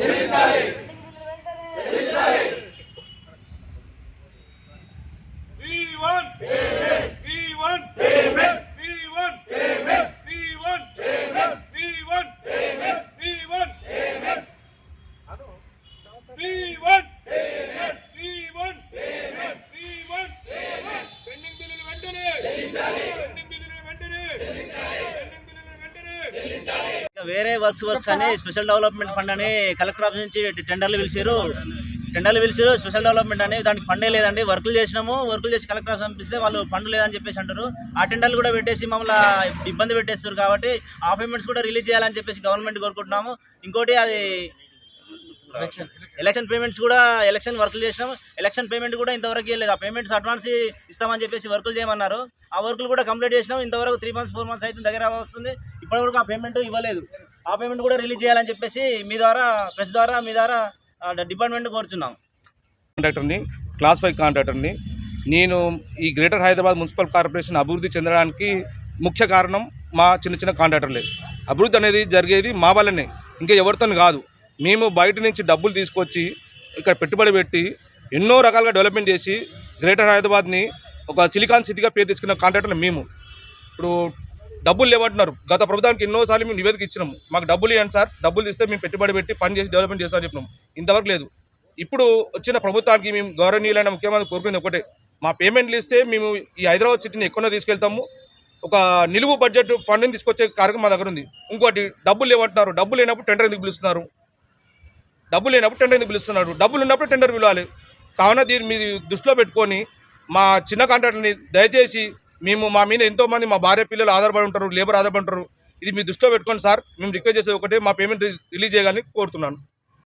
చెల్లించాలి వేరే works works అని స్పెషల్ డెవలప్మెంట్ ఫండ్ అని కలెక్టర్ ఆఫీస్ నుంచి టెండర్లు పిలిచారు. టెండర్లు పిలిచారు స్పెషల్ డెవలప్మెంట్ అని. దానికి ఫండే లేదండి. వర్కులు చేసినాము. వర్కులు చేసి కలెక్టర్ ఆఫీస్ పంపిస్తే వాళ్ళు ఫండ్ లేదని చెప్పేసి అంటారు. ఆ టెండర్లు కూడా పెట్టేసి మమ్మల్ని ఇబ్బంది పెట్టేస్తారు కాబట్టి ఆ పేమెంట్స్ కూడా రిలీజ్ చేయాలని చెప్పేసి గవర్నమెంట్ కోరుకుంటున్నాము. ఇంకోటి అది ఎలక్షన్ పేమెంట్స్ కూడా ఎలక్షన్ వర్కులు చేసినాం ఎలక్షన్ పేమెంట్ కూడా ఇంతవరకు ఇవ్వలేదు ఆ పేమెంట్స్ అడ్వాన్స్ ఇస్తామని చెప్పేసి వర్కులు చేయమన్నారు. ఆ వర్కులు కూడా కంప్లీట్ చేసినాం ఇంతవరకు త్రీ మంత్స్ ఫోర్ మంత్స్ అయితే దగ్గర వస్తుంది. ఇప్పటివరకు ఆ పేమెంట్ ఇవ్వలేదు. ఆ పేమెంట్ కూడా రిలీజ్ చేయాలని చెప్పేసి మీ ద్వారా ప్రెస్ ద్వారా మీ ద్వారా డిపార్ట్మెంట్ కోరుచున్నాం కాంట్రాక్టర్ని క్లాస్ ఫైవ్ కాంట్రాక్టర్ని నేను ఈ గ్రేటర్ హైదరాబాద్ మున్సిపల్ కార్పొరేషన్ అభివృద్ధి చెందడానికి ముఖ్య కారణం మా చిన్న చిన్న కాంట్రాక్టర్లే అభివృద్ధి అనేది జరిగేది మా వల్లనే. ఇంకా ఎవరితో కాదు. మేము బయట నుంచి డబ్బులు తీసుకొచ్చి ఇక్కడ పెట్టుబడి పెట్టి ఎన్నో రకాలుగా డెవలప్మెంట్ చేసి గ్రేటర్ హైదరాబాద్ని ఒక సిలికాన్ సిటీగా పేరు తెచ్చుకున్న కాంట్రాక్టర్లు మేము. ఇప్పుడు డబ్బులు లేవంటున్నారు. గత ప్రభుత్వానికి ఎన్నోసార్లు మేము నివేదిక ఇచ్చినాము. మాకు డబ్బులు ఇవ్వండి సార్ డబ్బులు ఇస్తే మేము పెట్టుబడి పెట్టి పని చేసి డెవలప్మెంట్ చేస్తామని చెప్పినాం ఇంతవరకు లేదు. ఇప్పుడు వచ్చిన ప్రభుత్వానికి మేము గౌరవనీయులైన ముఖ్యమంత్రి కోరుకునేది ఒకటే. మా పేమెంట్లు ఇస్తే మేము ఈ హైదరాబాద్ సిటీని ఎక్కువ తీసుకెళ్తాము. ఒక నిలువు బడ్జెట్ ఫండ్ని తీసుకొచ్చే కార్యక్రమం మా దగ్గర ఉంది. ఇంకోటి డబ్బులు లేవంటున్నారు. డబ్బులు లేనప్పుడు టెండర్ ఎందుకు పిలుస్తున్నారు? డబ్బులు లేనప్పుడు టెండర్ పిలుస్తున్నాడు? డబ్బులు ఉన్నప్పుడు టెండర్ పిలవాలి. కావున దీన్ని మీ దృష్టిలో పెట్టుకొని మా చిన్న కాంట్రాక్టర్ని దయచేసి మేము మా మీద ఎంతోమంది మా భార్య పిల్లలు ఆధారపడి ఉంటారు లేబర్ ఆధారపడి ఉంటారు ఇది మీ దృష్టిలో పెట్టుకోండి సార్ మేము రిక్వెస్ట్ చేసేది ఒకటే మా పేమెంట్ రిలీజ్ చేయాలని కోరుతున్నాను.